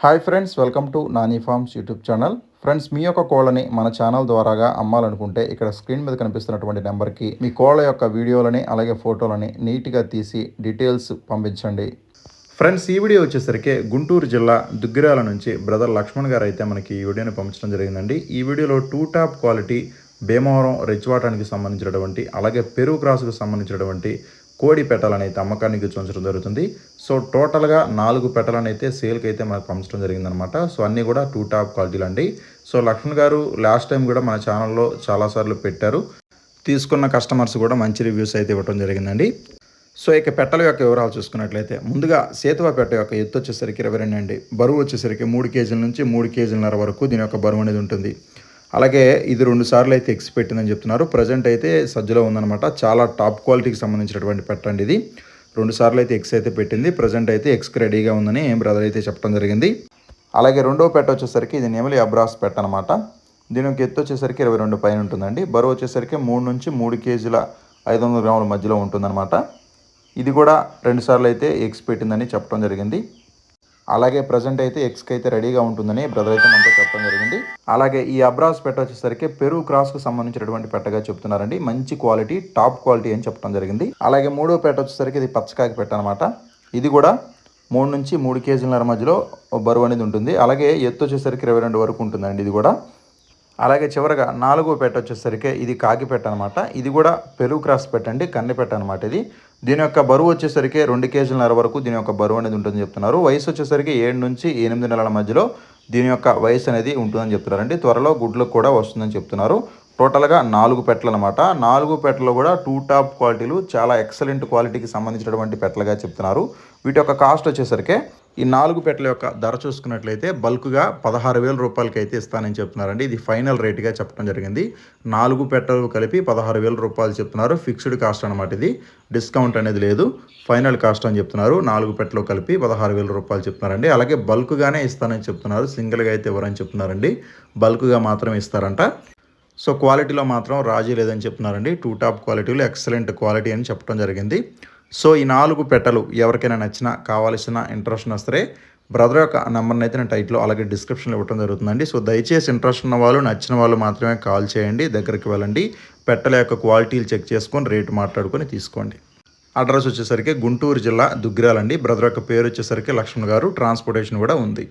Hi friends welcome to Nani farms YouTube channel friends మీ యొక్క కోళ్ళని మన ఛానల్ ద్వారాగా అమ్మాలనుకుంటే ఇక్కడ స్క్రీన్ మీద కనిపిస్తున్నటువంటి నెంబర్కి మీ కోళ్ళ యొక్క వీడియోలని అలాగే ఫోటోలని నీట్గా తీసి డీటెయిల్స్ పంపించండి. ఫ్రెండ్స్ ఈ వీడియో వచ్చేసరికి గుంటూరు జిల్లా దుగ్గిరాల నుంచి బ్రదర్ లక్ష్మణ్ గారు అయితే మనకి ఈ వీడియోని పంపించడం జరిగిందండి. ఈ వీడియోలో టూ టాప్ క్వాలిటీ భీమవరం రెచ్వాటానికి సంబంధించినటువంటి అలాగే పెరుగు క్రాసుకు సంబంధించినటువంటి కోడి పెట్టాలని అయితే అమ్మకానికి చూపించడం జరుగుతుంది. సో టోటల్గా నాలుగు పెట్టాలని అయితే సేల్కి అయితే మనకు పంపించడం జరిగిందనమాట. సో అన్నీ కూడా టూ టాప్ క్వాలిటీలు అండి సో లక్ష్మణ్ గారు లాస్ట్ టైం కూడా మన ఛానల్లో చాలాసార్లు పెట్టారు. తీసుకున్న కస్టమర్స్ కూడా మంచి రివ్యూస్ అయితే ఇవ్వడం జరిగిందండి. సో ఇక పెట్టల యొక్క వివరాలు చూసుకున్నట్లయితే ముందుగా సేతువ పెట్ట యొక్క ఎత్తు వచ్చేసరికి ఇరవై రెండు అండి. బరువు వచ్చేసరికి మూడు కేజీల నుంచి మూడు కేజీలన్నర వరకు దీని యొక్క బరువు అనేది ఉంటుంది. అలాగే ఇది రెండు సార్లు అయితే ఎక్స్ పెట్టిందని చెప్తున్నారు. ప్రజెంట్ అయితే సజ్జలో ఉందన్నమాట. చాలా టాప్ క్వాలిటీకి సంబంధించినటువంటి పెట్టండి ఇది. రెండు సార్లు అయితే ఎక్స్ అయితే పెట్టింది. ప్రజెంట్ అయితే ఎక్స్కి రెడీగా ఉందని బ్రదర్ అయితే చెప్పడం జరిగింది. అలాగే రెండో పెట్ట వచ్చేసరికి ఇది నెమలి అబ్రాస్ పెట్ట అనమాట దీని ఎత్తు వచ్చేసరికి ఇరవై రెండు పైన ఉంటుందండి. బరువు వచ్చేసరికి మూడు నుంచి మూడు కేజీల ఐదు వందల గ్రాముల మధ్యలో ఉంటుందన్నమాట. ఇది కూడా రెండు సార్లు అయితే ఎక్స్ పెట్టిందని చెప్పడం జరిగింది. అలాగే ప్రజెంట్ అయితే ఎక్స్కి అయితే రెడీగా ఉంటుందని బ్రదర్ అయితే మనతో చెప్పడం జరిగింది. అలాగే ఈ అబ్రాస్ పెట్ట వచ్చేసరికి పెరుగు క్రాస్కు సంబంధించినటువంటి పెట్టగా చెప్తున్నారండి. మంచి క్వాలిటీ టాప్ క్వాలిటీ అని చెప్పడం జరిగింది. అలాగే మూడో పెట్ట వచ్చేసరికి ఇది పచ్చకాకి పెట్ట అనమాట ఇది కూడా మూడు నుంచి మూడు కేజీల మధ్యలో బరువు అనేది ఉంటుంది. అలాగే ఎత్తు వచ్చేసరికి ఇరవై రెండు వరకు ఉంటుందండి ఇది కూడా. అలాగే చివరగా నాలుగో పెట్ట వచ్చేసరికి ఇది కాకి పెట్ట అనమాట ఇది కూడా పెరుగు క్రాస్ పెట్టండి కన్నెపెట్ట అనమాట ఇది. దీని యొక్క బరువు వచ్చేసరికి రెండు కేజీలన్నర వరకు దీని యొక్క బరువు అనేది ఉంటుందని చెప్తున్నారు. వయసు వచ్చేసరికి ఏడు నుంచి ఎనిమిది నెలల మధ్యలో దీని యొక్క వయసు అనేది ఉంటుందని చెప్తున్నారండి. త్వరలో గుడ్లకు కూడా వస్తుందని చెప్తున్నారు. టోటల్గా నాలుగు పెట్టలు అనమాట నాలుగు పెట్టలు కూడా టూ టాప్ క్వాలిటీలు చాలా ఎక్సలెంట్ క్వాలిటీకి సంబంధించినటువంటి పెట్టలుగా చెప్తున్నారు. వీటి యొక్క కాస్ట్ వచ్చేసరికి ఈ నాలుగు పెట్టల యొక్క ధర చూసుకున్నట్లయితే బల్క్గా పదహారు వేల రూపాయలకి అయితే ఇస్తానని చెప్తున్నారండి. ఇది ఫైనల్ రేట్గా చెప్పడం జరిగింది. నాలుగు పెట్టలు కలిపి పదహారు వేల రూపాయలు చెప్తున్నారు. ఫిక్స్డ్ కాస్ట్ అనమాట ఇది. డిస్కౌంట్ అనేది లేదు. ఫైనల్ కాస్ట్ అని చెప్తున్నారు. నాలుగు పెట్టలు కలిపి పదహారు వేల రూపాయలు చెప్తున్నారండి. అలాగే బల్క్గానే ఇస్తానని చెప్తున్నారు. సింగిల్గా అయితే ఎవరని చెప్తున్నారండి. బల్క్గా మాత్రమే ఇస్తారంట. సో క్వాలిటీలో మాత్రం రాజీ లేదని చెప్తున్నారండి. టూ టాప్ క్వాలిటీలు ఎక్సలెంట్ క్వాలిటీ అని చెప్పడం జరిగింది. సో ఈ నాలుగు పెట్టలు ఎవరికైనా నచ్చినా కావాల్సిన ఇంట్రెస్ట్ వస్తే బ్రదర్ యొక్క నెంబర్ని అయితే నేను టైట్లో అలాగే డిస్క్రిప్షన్లో ఇవ్వడం జరుగుతుందండి. సో దయచేసి ఇంట్రెస్ట్ ఉన్న వాళ్ళు నచ్చిన వాళ్ళు మాత్రమే కాల్ చేయండి దగ్గరికి వెళ్ళండి. పెట్టల యొక్క క్వాలిటీలు చెక్ చేసుకొని రేటు మాట్లాడుకొని తీసుకోండి. అడ్రస్ వచ్చేసరికి గుంటూరు జిల్లా దుగ్గిరాలండి. బ్రదర్ యొక్క పేరు వచ్చేసరికి లక్ష్మణ్ గారు. ట్రాన్స్పోర్టేషన్ కూడా ఉంది.